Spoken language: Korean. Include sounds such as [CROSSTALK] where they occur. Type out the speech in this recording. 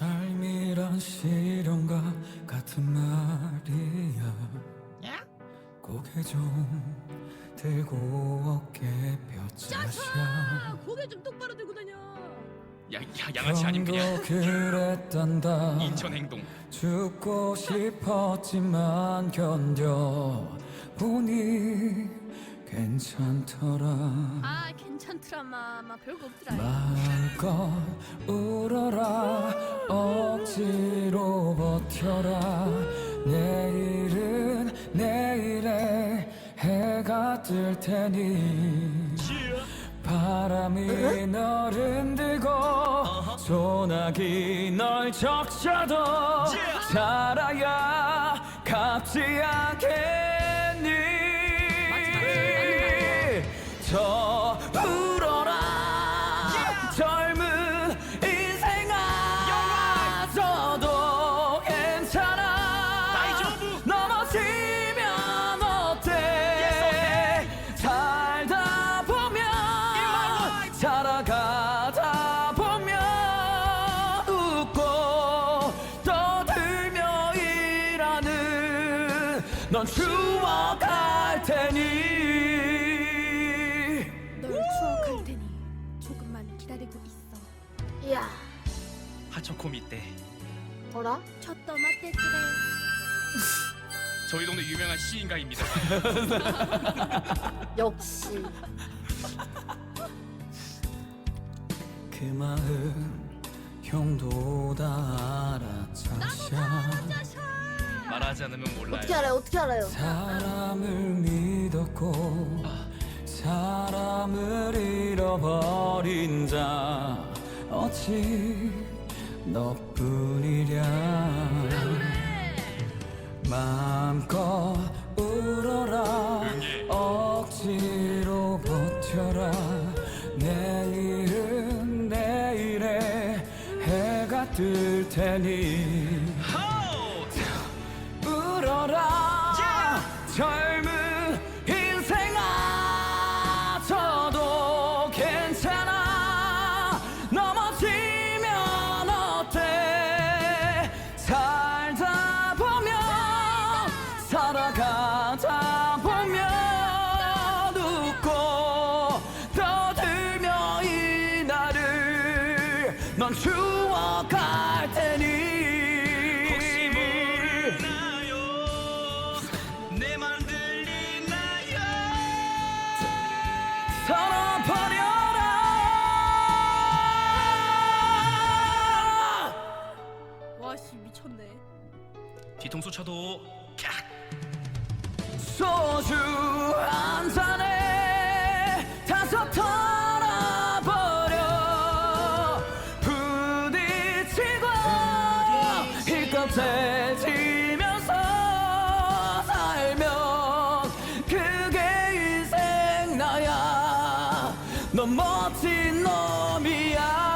삶이란 시련과 같은 말이야 야? 고개 좀 들고 어깨 펴자샤 아, 고개 좀 똑바로 들고 다녀. 야, 야 양아치 아닙니까? 형도 그랬단다 인천 행동. 죽고 싶었지만 견뎌 보니 괜찮더라 아 괜찮더라마. 막 별거 없더라. 마음껏 울어라 억지로 버텨라 내일은 내일에 해가 뜰 테니 바람이 널 흔들고 소나기 널 적셔도 살아야 갚지 않겠 넌 추억할 테니 널 추억할 테니 조금만 기다리고 있어. 이야 하초코미 때 뭐라? 쳤더 맞대 그래. 저희 동네 유명한 시인가입니다. [LAUGHS] 역시 그 마음 형도 다 알아차샤 말하지 않으면 몰라요. 어떻게 알아요? 어떻게 알아요? 사람을 믿었고 사람을 잃어버린 자 어찌 너뿐이랴 마음껏 울어라. 억지로 버텨라 내일은 내일에 해가 뜰 테니 넌 추억할 테니 혹시 모르나요? 내 말 들리나요? 털어버려라 와씨 미쳤네. 뒤통수 쳐도 캬! 소주 힘껏 지면서 살면 그게 인생 나야. 넌 멋진 놈이야